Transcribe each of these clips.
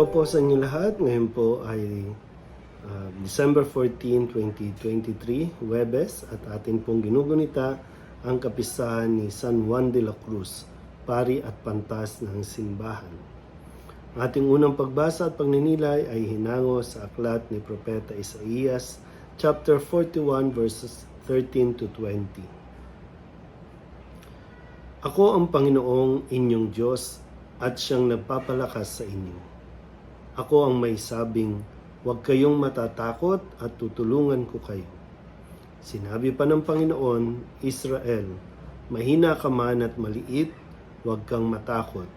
Araw po sa inyo lahat. Ngayon po ay ah, December 14, 2023, Webes at atin pong ginugunita ang kapisahan ni San Juan de la Cruz, pari at pantas ng simbahan. Ang ating unang pagbasa at pagninilay ay hinango sa aklat ni Propeta Isaías, chapter 41, verses 13 to 20. Ako ang Panginoong inyong Diyos at siyang nagpapalakas sa inyo. Ako ang may sabing, huwag kayong matatakot at tutulungan ko kayo. Sinabi pa ng Panginoon, Israel, mahina ka man at maliit, huwag kang matakot.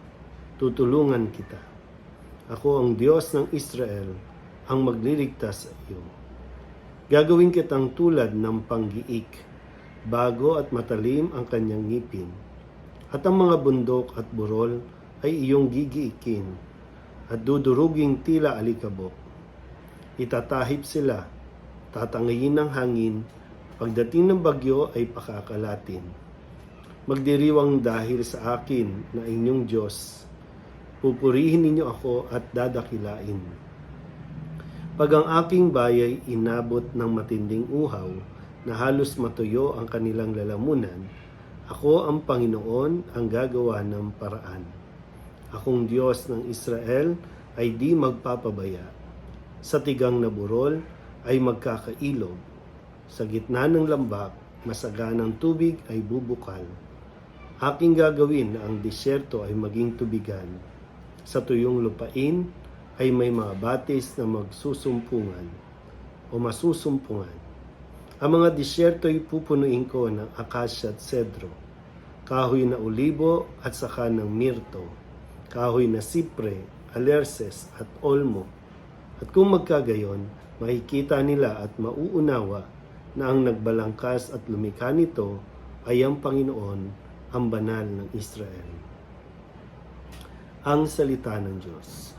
Tutulungan kita. Ako ang Diyos ng Israel, ang magliligtas sa iyo. Gagawin kitang tulad ng panggiik, bago at matalim ang kanyang ngipin. At ang mga bundok at burol ay iyong gigiikin, at duduruging tila alikabok. Itatahip sila, tatangayin ng hangin, pagdating ng bagyo ay pakakalatin. Magdiriwang dahil sa akin na inyong Diyos, pupurihin ninyo ako at dadakilain. Pag ang aking bayay inabot ng matinding uhaw na halos matuyo ang kanilang lalamunan, ako ang Panginoon ang gagawa ng paraan. Akong Diyos ng Israel ay di magpapabaya. Sa tigang na burol ay magkakailog. Sa gitna ng lambak, masaganang tubig ay bubukal. Aking gagawin na ang disyerto ay maging tubigan. Sa tuyong lupain ay may mga batis na magsusumpungan o masusumpungan. Ang mga disyerto ay pupunuin ko ng akasya at sedro, kahoy na olibo at saka ng mirto kahoy na sipre, alerces at olmo. At kung magkagayon, makikita nila at mauunawa na ang nagbalangkas at lumikha nito ay ang Panginoon, ang banal ng Israel. Ang salita ng Diyos.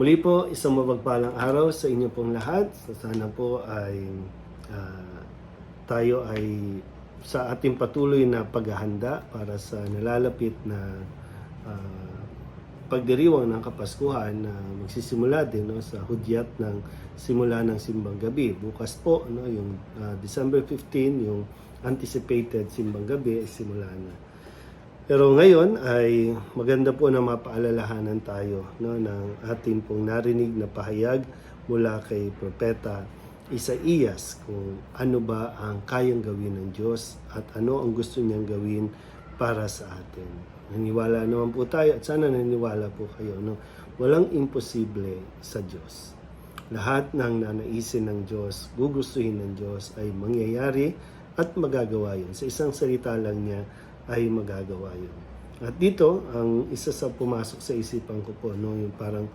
Muli po, isang mapagpalang araw sa inyo pong lahat. Sana po ay ah, tayo ay sa ating patuloy na paghahanda para sa nalalapit na ah, pagdiriwang ng Kapaskuhan na magsisimula din no, sa hudyat ng simula ng simbang gabi. Bukas po, no, yung ah, December 15, yung anticipated simbang gabi simula na. Pero ngayon ay maganda po na mapaalalahanan tayo no, ng ating pong narinig na pahayag mula kay Propeta Isaías kung ano ba ang kayang gawin ng Diyos at ano ang gusto niyang gawin para sa atin. Naniwala naman po tayo at sana naniwala po kayo. No? Walang imposible sa Diyos. Lahat ng nanaisin ng Diyos, gugustuhin ng Diyos ay mangyayari at magagawa yun. Sa isang salita lang niya ay magagawa yun. At dito, ang isa sa pumasok sa isipan ko po, no, yung parang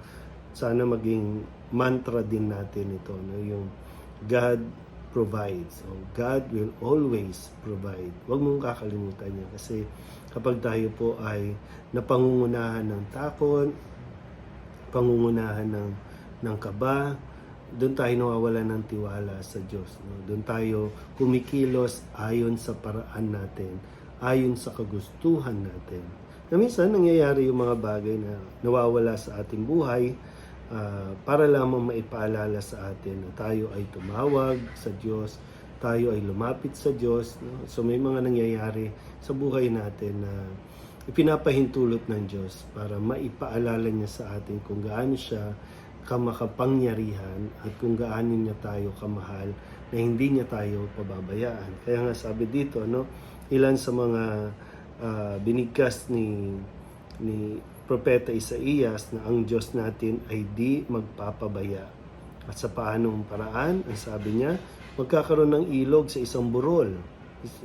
sana maging mantra din natin ito, no, yung God provides. O God will always provide. Huwag mong kakalimutan yan kasi kapag tayo po ay napangungunahan ng takot, pangungunahan ng, ng kaba, doon tayo nawawala ng tiwala sa Diyos. No? Doon tayo kumikilos ayon sa paraan natin, ayon sa kagustuhan natin. Na minsan nangyayari yung mga bagay na nawawala sa ating buhay ah, para lamang maipaalala sa atin na tayo ay tumawag sa Diyos, tayo ay lumapit sa Diyos. No? So may mga nangyayari sa buhay natin na ipinapahintulot ng Diyos para maipaalala niya sa atin kung gaano siya kamakapangyarihan at kung gaano niya tayo kamahal na hindi niya tayo pababayaan. Kaya nga sabi dito, no, ilan sa mga ah, binigkas ni ni Propeta Isaías na ang Diyos natin ay di magpapabaya. At sa paanong paraan, ang sabi niya, magkakaroon ng ilog sa isang burol.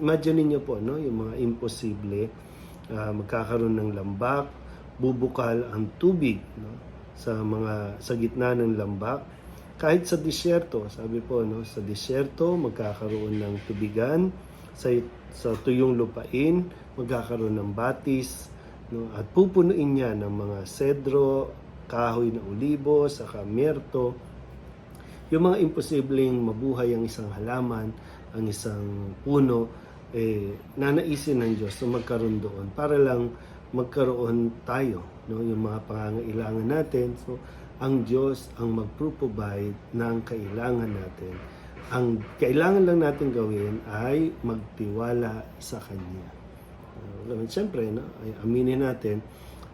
Imagine niyo po, no, yung mga imposible, ah, magkakaroon ng lambak, bubukal ang tubig, no, sa mga sa gitna ng lambak. Kahit sa disyerto, sabi po, no, sa disyerto magkakaroon ng tubigan, sa sa tuyong lupain magkakaroon ng batis, no, at pupunuin niya ng mga sedro, kahoy na olibo, saka merto, yung mga imposibleng mabuhay ang isang halaman, ang isang puno, eh, nanaisin ng Diyos na magkaroon doon para lang magkaroon tayo no? Yung mga pangangailangan natin. So ang Diyos ang magpro-provide ng kailangan natin. Ang kailangan lang natin gawin ay magtiwala sa Kanya uh, siyempre no, ay aminin natin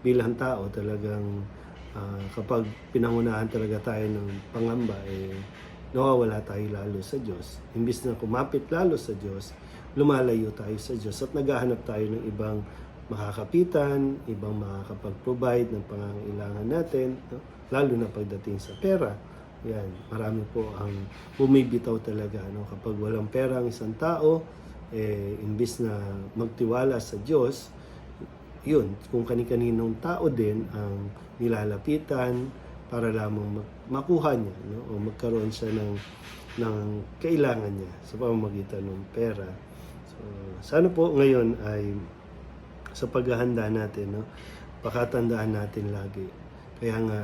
bilang tao talagang ah, kapag pinangunahan talaga tayo ng pangamba eh nawawala tayo lalo sa Diyos. Imbis na kumapit lalo sa Diyos, lumalayo tayo sa Diyos at naghahanap tayo ng ibang makakapitan, ibang makakapag-provide ng pangangailangan natin, no? lalo na pagdating sa pera. Yan, marami po ang bumibitaw talaga. No? Kapag walang pera ang isang tao, eh, imbis na magtiwala sa Diyos, yun, kung kani-kaninong tao din ang nilalapitan para lamang makuha niya no? o magkaroon siya ng, ng kailangan niya sa pamamagitan ng pera. So, sana po ngayon ay sa paghahanda natin, no? pakatandaan natin lagi. Kaya nga,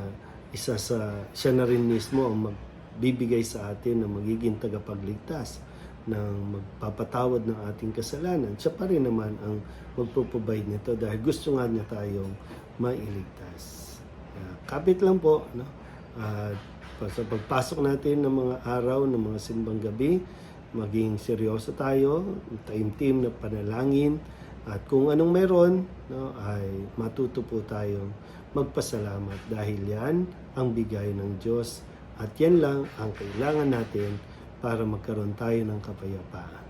isa sa, siya na rin mismo ang magbibigay sa atin na magiging tagapagligtas ng magpapatawad ng ating kasalanan. Siya pa rin naman ang magpo-provide nito dahil gusto nga niya tayong mailigtas. Kaya, kapit lang po, no? At pa- sa pagpasok natin ng mga araw, ng mga simbang gabi, maging seryoso tayo, taimtim na panalangin, at kung anong meron, no, ay matuto po tayong magpasalamat dahil yan ang bigay ng Diyos at yan lang ang kailangan natin para magkaroon tayo ng kapayapaan.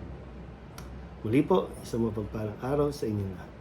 Muli po, isang mapagpalang araw sa inyo lahat.